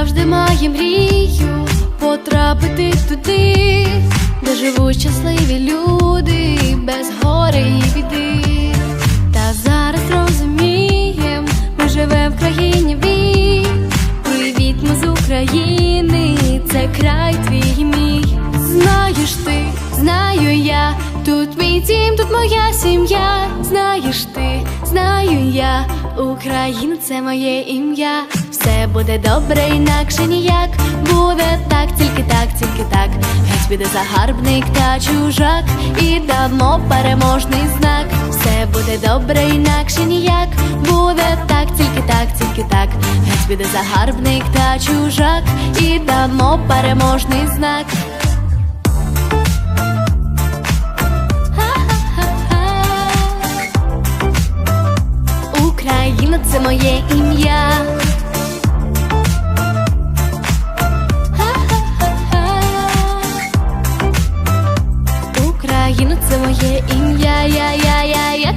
має мрію потрапити туди, де живуть щасливі люди без гори і біди. Та зараз розумієм, ми живемо в країні вій. Привіт, ми з України, це край твій і мій. Знаєш ти, знаю я, тут мій дім, тут моя сім'я. Знаєш ти, знаю я, Україна це моє ім'я. Все буде добре, інакше ніяк. Буде так, тільки так, тільки так. Геть піде загарбник та чужак, і дамо переможний знак. Все буде добре, інакше ніяк. Буде так, тільки так, тільки так. Геть піде загарбник та чужак, і дамо переможний знак. Це моє ім'я. 怎么也应呀呀呀呀呀！